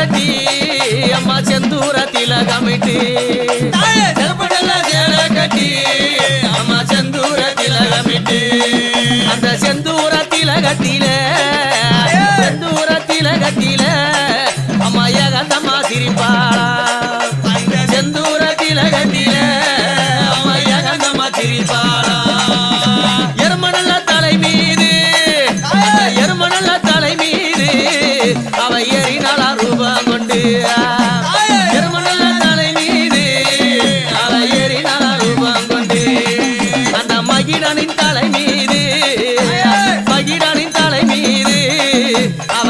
கட்டி அம்மா செந்தூரத்தில கமிட்டு செருப்புடல்ல சேல கட்டி அம்மா செந்தூரத்தில கமிட்டு அந்த செந்தூரத்தில கட்டில செந்தூரத்தில கட்டில அம்மா ஏகந்தம்மா சிரிப்பாளா செந்தூரத்தில கட்டில அம்மா ஏகந்தம்மா சிரிப்பா. தலை மீது பகிரனின் தலை மீது அவ